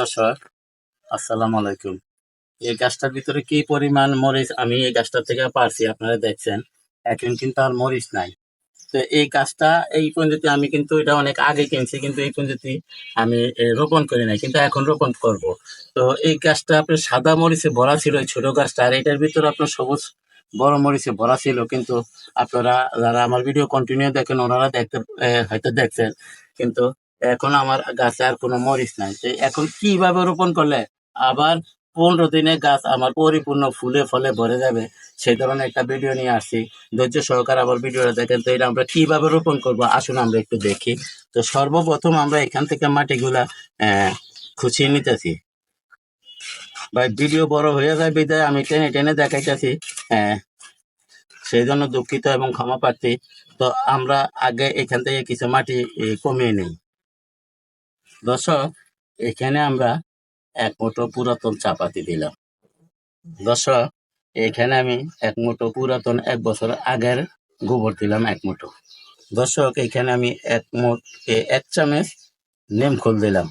দর্শক, আসসালামু আলাইকুম। এই গাছটার ভিতরে কি পরিমাণ মরিচ আমি এই গাছটা থেকে পারছি, আপনারা দেখছেন। এখন কিন্তু আর মরিচ নাই। তো এই গাছটা এই পঞ্জিতে আমি কিন্তু এটা অনেক আগে কিনছি, কিন্তু এই পঞ্জিতে আমি রোপণ করি নাই, কিন্তু এখন রোপণ করব। তো এই গাছটা আপনার সাদা মরিচে ভরা ছিল, এই ছোট গাছটা, আর এটার ভিতরে আপনার সবুজ বড় মরিচে ভরা ছিল, কিন্তু আপনারা, যারা আমার ভিডিও কন্টিনিউ দেখেন, ওনারা দেখতে হয়তো দেখছেন। কিন্তু এখন আমার গাছে আর কোনো মরিচ নাই। তো এখন কীভাবে রোপণ করলে আবার পনেরো দিনে গাছ আমার পরিপূর্ণ ফুলে ফলে ভরে যাবে সেই ধরনের একটা ভিডিও নিয়ে আসছি। ধৈর্য সহকারে আবার ভিডিওটা দেখেন তো এটা আমরা কীভাবে রোপণ করব আসুন আমরা একটু দেখি। তো সর্বপ্রথম আমরা এখান থেকে মাটিগুলা খুঁচিয়ে নিতেছি। ভাই ভিডিও বড় হয়ে যায় বিদায় আমি টেনে টেনে দেখাইতেছি আহ, সেই জন্য দুঃখিত এবং ক্ষমা প্রার্থী। তো আমরা আগে এখান থেকে কিছু মাটি কমিয়ে নিই। দর্শক, এখানে আমরা এক মুঠো পুরাতন চাপাতি দিলাম। দর্শক, এখানে আমি এক মুঠো পুরাতন এক বছর আগের গোবর দিলাম এক মুঠো। দর্শক, এখানে আমি এক মুঠ এক চামচ নিমখোল দিলাম।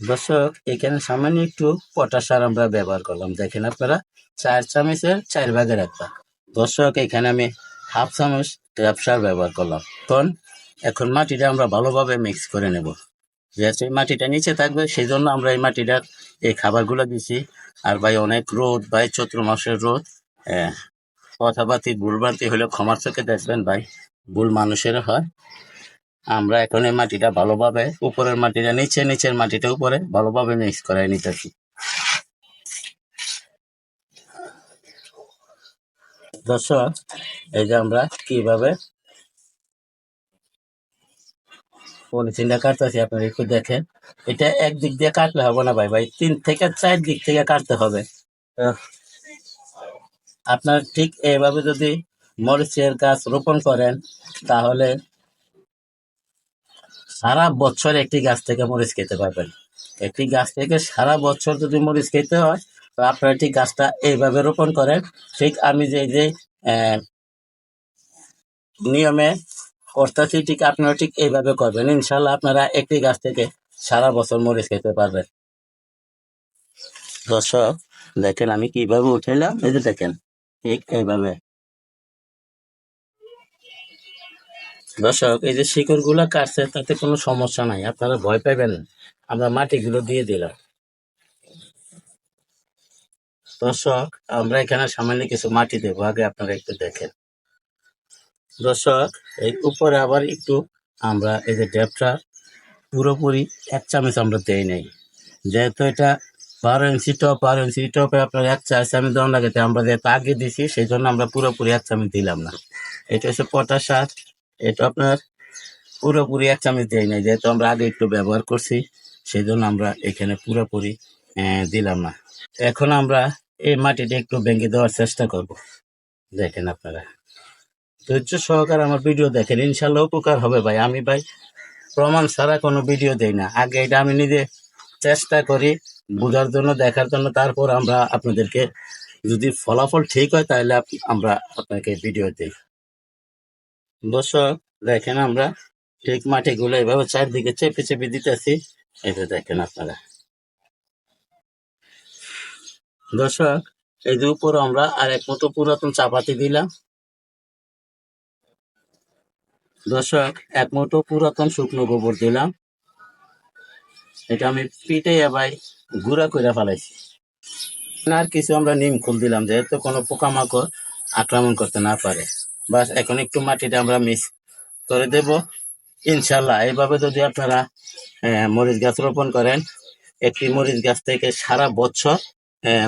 দর্শক, এখানে সামান্য একটু পটাশ সার আমরা ব্যবহার করলাম। দেখেন আপনারা, চার চামচের চার ভাগের একটা। দর্শক, এখানে আমি হাফ চামচ ট্যাপ সার ব্যবহার করলাম। তখন এখন মাটিটা আমরা ভালোভাবে মিক্স করে নেব। যেহেতু এই মাটিটা নিচে থাকবে সেই জন্য আমরা এই মাটিটার এই খাবারগুলো দিছি। আর ভাই অনেক রোদ ভাই চৈত্র মাসের রোদ। আহ, কথাবার্তি ভুলভ্রান্তি হলে ক্ষমার চোখে দেখবেন ভাই ভুল মানুষের হয়। আমরা এখন এই মাটিটা ভালোভাবে উপরের মাটিটা নিচে নিচের মাটিটা উপরে ভালোভাবে মিক্স করে নিতেছি। দর্শক এই যে আমরা কীভাবে পলিথিনটা কাটতেছি আপনারা একটু দেখেন। এটা একদিক দিয়ে কাটলে হবে না ভাই ভাই। তিন থেকে চার দিক থেকে কাটতে হবে। আপনার ঠিক এইভাবে যদি মরিচের গাছ রোপণ করেন, তাহলে সারা বছর একটি গাছ থেকে মরিচ খেতে পারবেন। একটি গাছ থেকে সারা বছর যদি মরিচ খেতে হয়, তো আপনারা ঠিক গাছটা এইভাবে রোপণ করেন। ঠিক আমি যে যে নিয়মে করতেছি ঠিক আপনারা ঠিক এইভাবে করবেন। ইনশাল্লাহ আপনারা একটি গাছ থেকে সারা বছর মরিচ খেতে পারবেন। দর্শক, দেখেন আমি কীভাবে উঠাইলাম, এই যে দেখেন, ঠিক এইভাবে। দর্শক, এই যে শিকড়গুলা কাটছে, তাতে কোনো সমস্যা নাই, আপনারা ভয় পাবেন আমরা মাটিগুলো দিয়ে দিলাম। দর্শক, আমরা এখানে সামান্য কিছু মাটি দেবো, আগে আপনারা একটু দেখেন। দর্শক, এই উপরে আবার একটু আমরা এই যে ডেপটা পুরোপুরি এক চামচ আমরা দেই নাই। যেহেতু এটা বারো ইঞ্চি টপ, বারো ইঞ্চি টপে আপনার এক চা চামচ দেওয়া লাগে তাই আমরা যেহেতু আগে দিছি, সেই জন্য আমরা পুরোপুরি এক চামচ দিলাম না। এটা হচ্ছে পটাশ সার। এটা আপনার পুরোপুরি এক চামচ দেই নাই, যেহেতু আমরা আগে একটু ব্যবহার করছি, সেই জন্য আমরা এখানে পুরোপুরি দিলাম না। এখন আমরা এই মাটিটা একটু ভেঙে দেওয়ার চেষ্টা করব। দেখেন আপনারা। ধৈর্য সহকারে আমার ভিডিও দেখেন। ইনশাল্লাহ উপকার হবে ভাই। আমি ভাই প্রমাণ ছাড়া কোনো ভিডিও দেই না। আগে এটা আমি নিজে চেষ্টা করি বোঝার জন্য, দেখার জন্য। তারপর আমরা আপনাদেরকে যদি ফলাফল ঠিক হয়, তাহলে আমরা আপনাকে ভিডিও দিই। দর্শক, দেখেন আমরা ঠিক মাটিগুলো এভাবে চারদিকে চেপে চেপে দিতেছি। এটা দেখেন আপনারা। দর্শক, এই যে উপর আমরা আর এক মতো পুরাতন চাপাতি দিলাম। দর্শক, এক মুঠো পুরাতন শুকনো গোবর দিলাম। এটা আমি পিটে ভাই গুঁড়া করে ফেলাইছি। আর কিছু আমরা নিম খুল দিলাম, যেহেতু কোনো পোকামাকড় আক্রমণ করতে না পারে। বাস, এখন একটু মাটিটা আমরা মিক্স করে দেব। ইনশাল্লাহ এইভাবে যদি আপনারা মরিচ গাছ রোপণ করেন, একটি মরিচ গাছ থেকে সারা বছর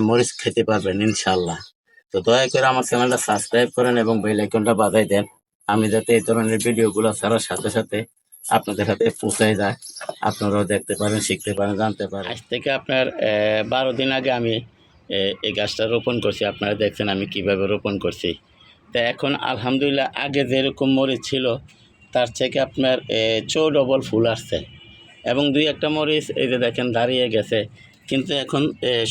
মরিচ খেতে পারবেন ইনশাল্লাহ তো দয়া করে আমার চ্যানেলটা সাবস্ক্রাইব করেন এবং বেল আইকনটা বাজাই দেন। আমি যাতে এই ধরনের ভিডিওগুলো ছাড়ার সাথে সাথে আপনাদের হাতে পৌঁছায় যায়। আপনারাও দেখতে পারেন, শিখতে পারেন, জানতে পারেন। আজ থেকে আপনার বারো দিন আগে আমি এই গাছটা রোপণ করছি। আপনারা দেখছেন আমি কীভাবে রোপণ করছি। তা এখন আলহামদুলিল্লাহ আগে যেরকম মরিচ ছিল, তার থেকে আপনার চৌ ডবল ফুল আসছে। এবং দুই একটা মরিচ, এই যে দেখেন, দাঁড়িয়ে গেছে। কিন্তু এখন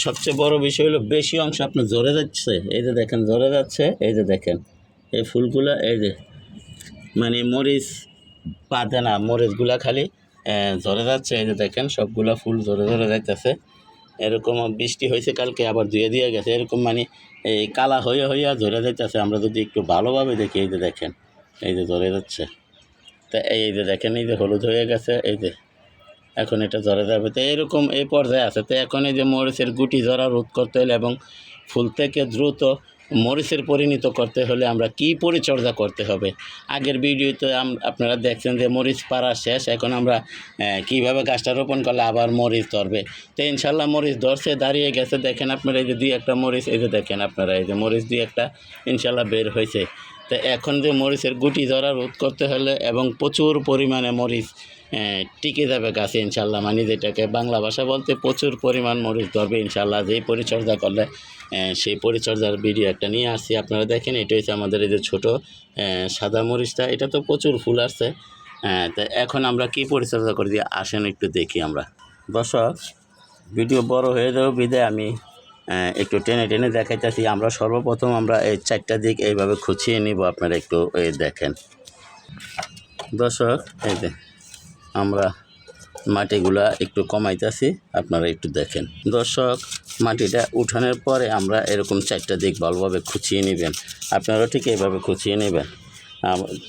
সবচেয়ে বড় বিষয় হলো বেশি অংশ আপনার জ্বরে যাচ্ছে। এই যে দেখেন জ্বরে যাচ্ছে। এই যে দেখেন, এই ফুলগুলো, এই যে মানে মরিচ পাতে না, মরিচগুলা খালি ঝরে যাচ্ছে, এই যে দেখেন, সবগুলা ফুল ঝরে ঝরে যাইতেছে। এরকম বৃষ্টি হয়েছে কালকে, আবার ধুয়ে দিয়ে গেছে। এরকম মানে এই কালা হয়ে হইয়া ঝরে যাইতেছে। আমরা যদি একটু ভালোভাবে দেখি, এই যে দেখেন, এই যে ঝরে যাচ্ছে। তা এই যে দেখেন, এই যে হলুদ হয়ে গেছে, এই যে এখন এটা ঝরে যাবে। তো এরকম এই পর্যায়ে আছে। তো এখন এই যে মরিচের গুটি ঝরা রোধ করতে হলে এবং ফুল থেকে দ্রুত মরিচের পরিণত করতে হলে আমরা কি পরিচর্যা করতে হবে? আগের ভিডিওতে আপনারা দেখছেন যে মরিচ পাড়া শেষ, এখন আমরা কীভাবে গাছটা রোপণ করলে আবার মরিচ ধরবে? তো ইনশাল্লাহ মরিচ ধরছে, দাঁড়িয়ে গেছে। দেখেন আপনারা এই যে দুই একটা মরিচ, এই যে দেখেন আপনারা, এই যে মরিচ দুই একটা ইনশাল্লাহ বের হয়েছে। তো এখন যে মরিচের গুটি ধরা রোধ করতে হলে এবং প্রচুর পরিমাণে মরিচ টিকে যাবে গাছে ইনশাল্লাহ। মানে যেটাকে বাংলা ভাষা বলতে প্রচুর পরিমাণ মরিচ ধরবে ইনশাল্লাহ। যেই পরিচর্যা করলে সেই পরিচর্যার ভিডিও একটা নিয়ে আসছি। আপনারা দেখেন, এটা হচ্ছে আমাদের এই যে ছোটো সাদা মরিচটা। এটা তো প্রচুর ফুল আসছে। হ্যাঁ তো এখন আমরা কি পরিচর্যা করে দিয়ে আসেন একটু দেখি আমরা। দর্শক ভিডিও বড় হয়ে যাবে বিদে আমি একটু টেনে টেনে দেখাইতেছি। আমরা সর্বপ্রথম আমরা এই চারটা দিক এইভাবে খুঁচিয়ে নিব। আপনারা একটু দেখেন। দর্শক, এই আমরা মাটিগুলা একটু কমাইতেছি, আপনারা একটু দেখেন। দর্শক, মাটিটা উঠানোর পরে আমরা এরকম চারটা দিক ভালোভাবে খুঁচিয়ে নেবেন। আপনারাও ঠিক এইভাবে খুঁচিয়ে নেবেন।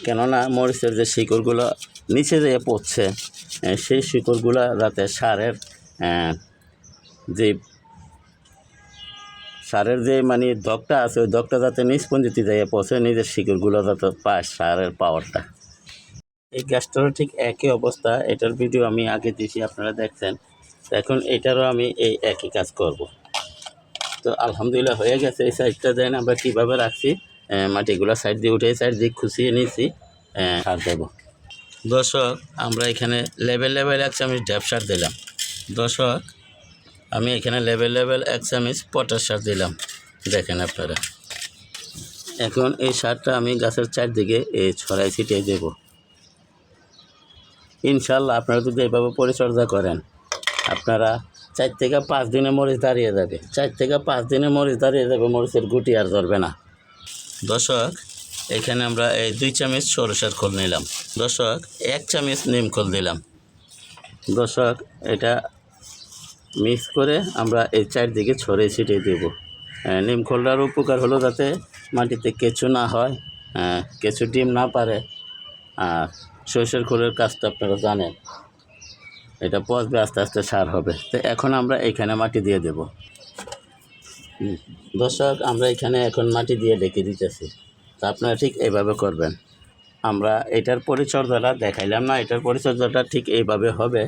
কেননা মরিচের যে শিকড়গুলো নিচে যেয়ে পড়ছে সেই শিকড়গুলো যাতে সারের যে সারের যে মানে দগটা আছে, ওই দগটা যাতে নিষ্পঞ্জিতি যায় পৌঁছে, নিজের শিকড়গুলো যাতে পায় সারের পাওয়ারটা এই গ্যাসটারও ঠিক একই অবস্থা, এটার ভিডিও আমি আগে দিয়েছি আপনারা দেখছেন। এখন এটারও আমি এই একই কাজ করব। তো আলহামদুলিল্লাহ হয়ে গেছে, এই সাইডটা দেন আমরা কীভাবে রাখছি মাটিগুলো সাইড দিয়ে উঠে সাইড দিয়ে খুশিয়ে নিয়েছি সার দেবো। দর্শক, আমরা এখানে লেভেল লেভেল এক চামচ ড্যাপ সার দিলাম। দর্শক, আমি এখানে লেভেল লেভেল এক চামচ পটাশ সার দিলাম। দেখেন আপনারা। এখন এই সারটা আমি গাছের চারদিকে এই ছড়াই ছিটিয়ে দেবো। ইনশাল্লাহ আপনারা যদি এভাবে পরিচর্যা করেন, আপনারা চার থেকে পাঁচ দিনে মরিচ দাঁড়িয়ে যাবে। চার থেকে পাঁচ দিনে মরিচ দাঁড়িয়ে যাবে, মরিচের গুটি আর ধরবে না। দর্শক, এখানে আমরা এই দুই চামচ সরষের খোল নিলাম। দর্শক, এক চামচ নিম খোল দিলাম। দর্শক, এটা মিক্স করে আমরা এই চারদিকে ছড়িয়ে ছিটিয়ে দেব। নিম খোলটার উপকার হলো যাতে মাটিতে কেঁচু না হয় কেঁচু ডিম না পারে। আর সরষের খোলের কাজটা আপনারা জানেন। এটা পচবে, আস্তে আস্তে সার হবে। তো এখন আমরা এখানে মাটি দিয়ে দেব। দর্শক, আমরা এখানে এখন মাটি দিয়ে ডেকে দিতেছি। তা আপনারা ঠিক এইভাবে করবেন। আমরা এটার পরিচর্যাটা দেখাইলাম না, এটার পরিচর্যাটা ঠিক এইভাবে হবে।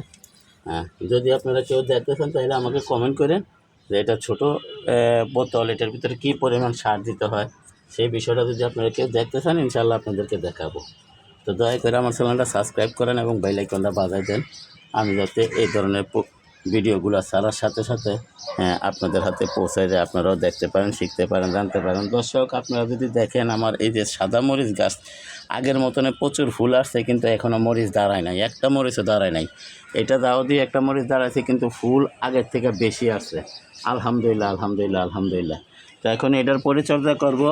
হ্যাঁ যদি আপনারা কেউ দেখতে চান, তাহলে আমাকে কমেন্ট করেন যে এটা ছোটো বোতল, এটার ভিতরে কী পরিমাণ সার দিতে হয়। সেই বিষয়টা যদি আপনারা কেউ দেখতে চান ইনশাল্লাহ আপনাদেরকে দেখাবো। তো দয়া করে আমার চ্যানেলটা সাবস্ক্রাইব করেন এবং বেল আইকনটা বাজায় দেন। আমি যাতে এই ধরনের ভিডিওগুলো ছাড়ার সাথে সাথে হ্যাঁ, আপনাদের হাতে পৌঁছায় যায় আপনারাও দেখতে পারেন শিখতে পারেন জানতে পারেন। দর্শক আপনারা যদি দেখেন আমার এই যে সাদা মরিচ গাছ আগের মতনে প্রচুর ফুল আসছে কিন্তু এখনও মরিচ দাঁড়ায় নাই। একটা মরিচও দাঁড়ায় নাই। এটা দাও দিয়ে একটা মরিচ দাঁড়াইছে কিন্তু ফুল আগের থেকে বেশি আসছে। আলহামদুলিল্লাহ আলহামদুলিল্লাহ আলহামদুলিল্লাহ। তো এখন এটার পরিচর্যা করব।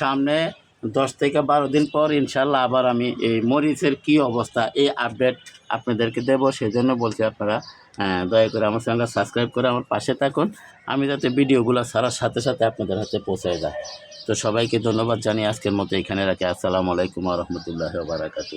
সামনে দশ থেকে বারো দিন পর ইনশাল্লাহ আবার আমি এই মরিচের কি অবস্থা, এই আপডেট আপনাদেরকে দেবো। সেই জন্য বলছি আপনারা দয়া করে আমার চ্যানেলটা সাবস্ক্রাইব করে আমার পাশে থাকুন। আমি যাতে ভিডিওগুলো ছাড়ার সাথে সাথে আপনাদের হাতে পৌঁছায় যায়। তো সবাইকে ধন্যবাদ জানিয়ে আজকের মতো এখানে রাখি। আসসালামু আলাইকুম রহমতুল্লাহ বারাকাতু